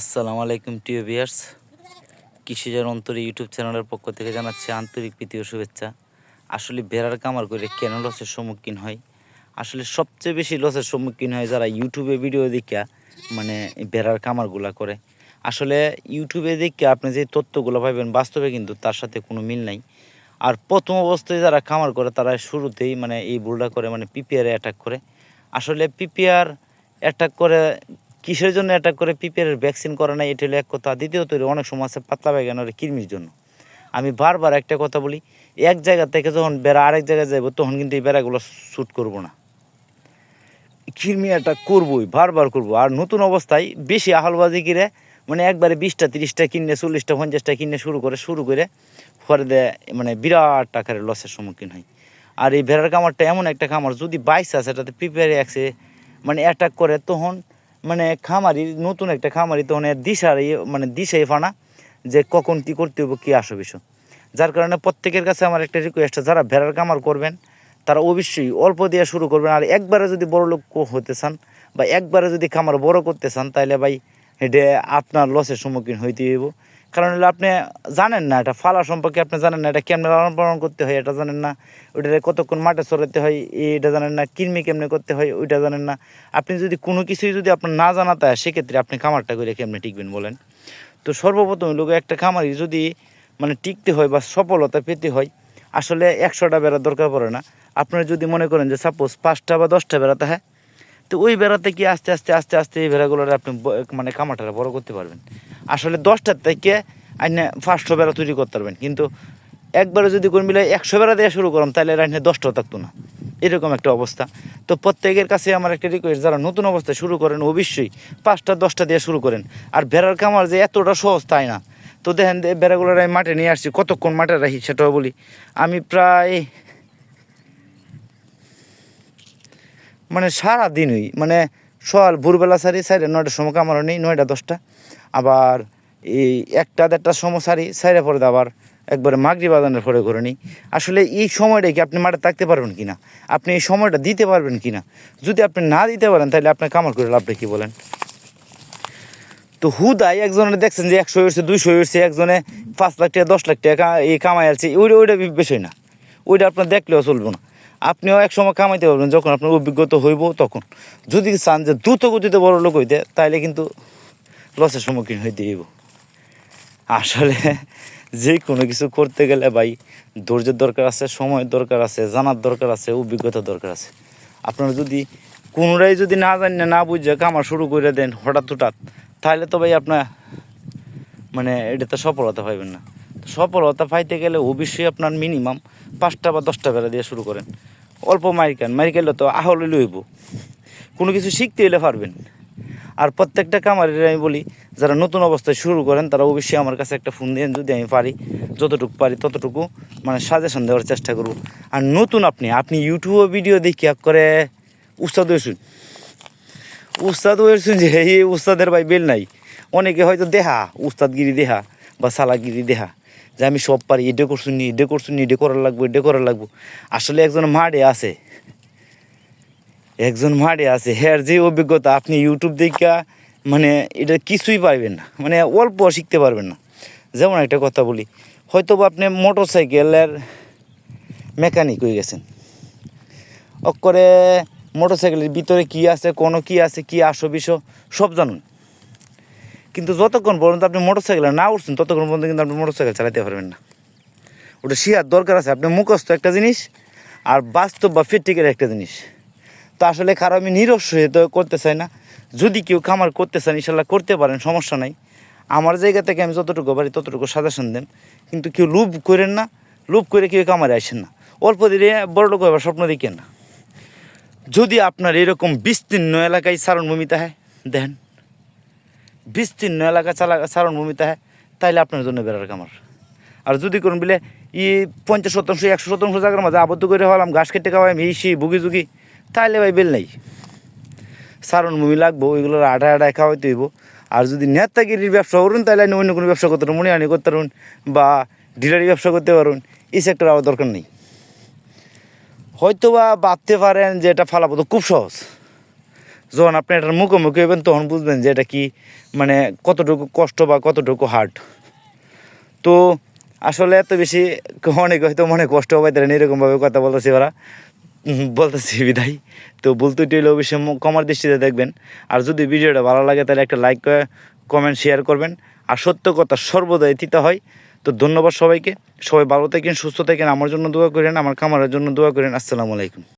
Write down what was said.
আসসালামু আলাইকুম টিও বিয়ার্স কৃষিজার অন্তরে ইউটিউব চ্যানেলের পক্ষ থেকে জানাচ্ছি আন্তরিক প্রীতি ও শুভেচ্ছা। আসলে ভেড়ার কামার করে কেন লসের সম্মুখীন হয়? আসলে সবচেয়ে বেশি লসের সম্মুখীন হয় যারা ইউটিউবে ভিডিও দেখা মানে ভেড়ার কামারগুলা করে। আসলে ইউটিউবে দেখে আপনি যে তথ্যগুলো পাবেন বাস্তবে কিন্তু তার সাথে কোনো মিল নাই। আর প্রথম অবস্থায় যারা খামার করে, তারা শুরুতেই মানে এই ভুলটা করে মানে পিপিআরে অ্যাটাক করে। আসলে পিপিআর অ্যাটাক করে কিসের জন্য অ্যাটাক করে? পিপিআর ভ্যাকসিন করে না এটা হলো এক কথা। দ্বিতীয়ত অনেক সময় আছে পাতলা বেগানোর কৃমির জন্য। আমি বারবার একটা কথা বলি, এক জায়গা থেকে যখন বেড়া আরেক জায়গায় যাব তখন কিন্তু এই বেড়াগুলো শ্যুট করব না। কৃমি অ্যাটাক করবোই, বারবার করব। আর নতুন অবস্থায় বেশি আহলবাজি কিরে মানে একবারে বিশটা, তিরিশটা কিনে, চল্লিশটা, পঞ্চাশটা কিনে শুরু করে শুরু করে পরে দেয় মানে বিরাট আকারের লসের সম্মুখীন হয়। আর এই ভেড়ার কামারটা এমন একটা খামার, যদি বাইশ আছে এটাতে প্রিপেয়ারে একসে মানে অ্যাটাক করে, তখন মানে খামারি, নতুন একটা খামারি তখন মানে দিশার মানে দিশাই ফানা যে কখন কী করতে হবে কী আসো বিষয়। যার কারণে প্রত্যেকের কাছে আমার একটা রিকোয়েস্ট যারা ভেড়ার খামার করবেন, তারা অবশ্যই অল্প দিয়ে শুরু করবেন। আর একবারে যদি বড় লোক হতে চান বা একবারে যদি খামার বড় করতে চান তাহলে ভাই এটা আপনার লসের সম্মুখীন হইতে হইব। কারণ হলো আপনি জানেন না, এটা ফালা সম্পর্কে আপনি জানেন না, এটা কেমনে লালন পালন করতে হয় এটা জানেন না ওইটাতে কতক্ষণ মাঠে চড়াতে হয় এটা জানেন না, কিরমি কেমনে করতে হয়, ওইটা জানেন না। আপনি যদি কোনো কিছুই যদি আপনার না জানাতে হয় সেক্ষেত্রে আপনি খামারটা করে কেমনে টিকবেন বলেন? তো সর্বপ্রথম লোক একটা খামারি যদি মানে টিকতে হয় বা সফলতা পেতে হয়, আসলে একশোটা বেড়া দরকার পড়ে না। আপনারা যদি মনে করেন যে সাপোজ পাঁচটা বা দশটা বেড়াতে হয় তো ওই বেড়াতে কি আস্তে আস্তে আস্তে আস্তে এই বেড়াগুলোর আপনি মানে কামাটা বড় করতে পারবেন? আসলে দশটার থেকে আইনে পাঁচশো বেড়া তৈরি করতে পারবেন, কিন্তু একবারে যদি কোন মিলে একশো বেড়া দেওয়া শুরু করেন, তাহলে আইনে দশটাও থাকতো না। এরকম একটা অবস্থা। তো প্রত্যেকের কাছে আমার একটা রিকোয়েস্ট যারা নতুন অবস্থায় শুরু করেন, অবশ্যই পাঁচটা, দশটা দিয়ে শুরু করেন। আর ভেড়ার কামার যে এতটা সহজ তাই না। তো দেখেন যে বেড়াগুলোর আমি মাঠে নিয়ে আসছি, কতক্ষণ মাঠে রাখি সেটাও বলি। আমি প্রায় মানে সারা দিনই মানে সকাল ভোরবেলা সারি সাইডে নয়টার সময় কামারও নেই নয়টা, দশটা। আবার এই একটা দেড়টার সময় সারি সাইডে পরে আবার একবারে মাগরি বাজানের পরে করে নিই। আসলে এই সময়টা কি আপনি মাঠে থাকতে পারবেন কি না আপনি এই সময়টা দিতে পারবেন কি না যদি আপনি না দিতে পারেন, তাহলে আপনি কামার করে লাভটা কি বলেন? তো হুদাই একজনে দেখছেন যে একশো হয়েছে, দুইশো হয়েছে, একজনে পাঁচ লাখ টাকা, দশ লাখ টাকা এই কামাই আছে ওইটা ওইটা বিষয় না। ওইটা আপনার দেখলেও চলবে না। আপনিও এক সময় কামাইতে পারবেন, যখন আপনার অভিজ্ঞতা হইব তখন। যদি চান যে দ্রুত গতিতে বড় লোক হইতে তাহলে কিন্তু লসের সম্মুখীন হইতে হইব। আসলে যে কোনো কিছু করতে গেলে ভাই, ধৈর্যের দরকার আছে, সময়ের দরকার আছে, জানার দরকার আছে, অভিজ্ঞতার দরকার আছে। আপনারা যদি কোনোটাই যদি না জানেন না বুঝে কামার শুরু করে দেন হঠাৎ হঠাৎ তাহলে তো ভাই আপনার মানে এটা তো সফলতা পাইবেন না। সফলতা পাইতে গেলে অবশ্যই আপনার মিনিমাম পাঁচটা বা দশটা বেলা দিয়ে শুরু করেন। অল্প মাইরকান মাইরকাইলে তো আহলে লইব। কোনো কিছু শিখতে হলে পারবেন। আর প্রত্যেকটা কামারের আমি বলি, যারা নতুন অবস্থায় শুরু করেন, তারা অবশ্যই আমার কাছে একটা ফোন দেন, যদি আমি পারি, যতটুকু পারি ততটুকু মানে সাজেশন দেওয়ার চেষ্টা করব। আর নতুন আপনি আপনি ইউটিউবে ভিডিও দেখি, এক করে উস্তাদ হয়েছুন। উস্তাদ হয়েছুন যে, এই উস্তাদের ভাই বেল নাই। অনেকে হয়তো দেহা, উস্তাদগিরি দেহা বা সালাগিরি দেহা। যে আমি সব পারি এটা করছুন নি এটা করছুন নি এটা করার লাগবো এটা করার লাগবো। আসলে একজন মাঠে আছে। একজন মাঠে আছে। হ্যার যে অভিজ্ঞতা আপনি ইউটিউব দেখা মানে এটা কিছুই পারবেন না। মানে অল্প শিখতে পারবেন না। যেমন একটা কথা বলি হয়তো আপনি মোটর সাইকেলের মেকানিক হয়ে গেছেন। অক্ষরে মোটর সাইকেলের ভিতরে কী আছে, কোনো কী আছে, কী আসো বিষয় সব জানুন। কিন্তু যতক্ষণ পর্যন্ত আপনি মোটর সাইকেলে না উঠছেন, ততক্ষণ পর্যন্ত কিন্তু আপনি মোটর সাইকেল চালাতে পারবেন না। ওটা শিয়ার দরকার আছে, আপনি মুখস্থ একটা জিনিস আর বাস্তব বা ফিটিকের একটা জিনিস। তো আসলে কারও আমি নিরস্ব করতে চাই না। যদি কেউ খামার করতে চান, ইনশাল্লাহ করতে পারেন, সমস্যা নাই। আমার জায়গা থেকে আমি যতটুকু পারি, ততটুকু সাজেশন দেন। কিন্তু কেউ লোভ করেন না, লোভ করে কেউ কামারে আসেন না। অল্প দিনে বড় লোক হবার স্বপ্ন দেখেন না। যদি আপনার এরকম বিস্তীর্ণ এলাকায় চারণভূমিতে হয়, দেখেন। বিস্তীর্ণ এলাকা চালা চারণভূমিতে হয়, তাইলে আপনার জন্য বেড়ার কামার আর যদি করুন বলে ই পঞ্চাশ শতাংশ, একশো শতাংশ জায়গার মাঝে আবদ্ধ করে হলাম, ঘাস কেটে খাওয়াই এই সি বুগি জুগি তাইলে ভাই বেল নেই। সারণ মুমি লাগবো, ওইগুলোর আটা আটায় খাওয়াইতে হইব। আর যদি নেতাগিরির ব্যবসা করুন তাহলে আপনি অন্য কোনো ব্যবসা করতে পারুন মনে আনি করতে পারুন, বা ডিলারি ব্যবসা করতে পারুন, এই সেক্টর আবার দরকার নেই। হয়তো বা ভাবতে পারেন যে এটা ফালাবো তো খুব সহজ। যখন আপনি এটার মুখোমুখি হবেন তখন বুঝবেন যে এটা কি মানে কতটুকু কষ্ট বা কতটুকু হার্ড তো আসলে এত বেশি অনেক হয়তো মনে কষ্ট হবে তারা এরকমভাবে কথা বলতেছি ওরা বলতেছি বিদায়। তো বলতে হলে অবশ্যই কমার দৃষ্টিতে দেখবেন। আর যদি ভিডিওটা ভালো লাগে, তাহলে একটা লাইক কমেন্ট শেয়ার করবেন। আর সত্য কথা সর্বদাই তিতা হয়। তো ধন্যবাদ সবাইকে। সবাই ভালো থাকেন, সুস্থ থাকেন, আমার জন্য দোয়া করেন, আমার খামারের জন্য দোয়া করেন। আসসালামু আলাইকুম।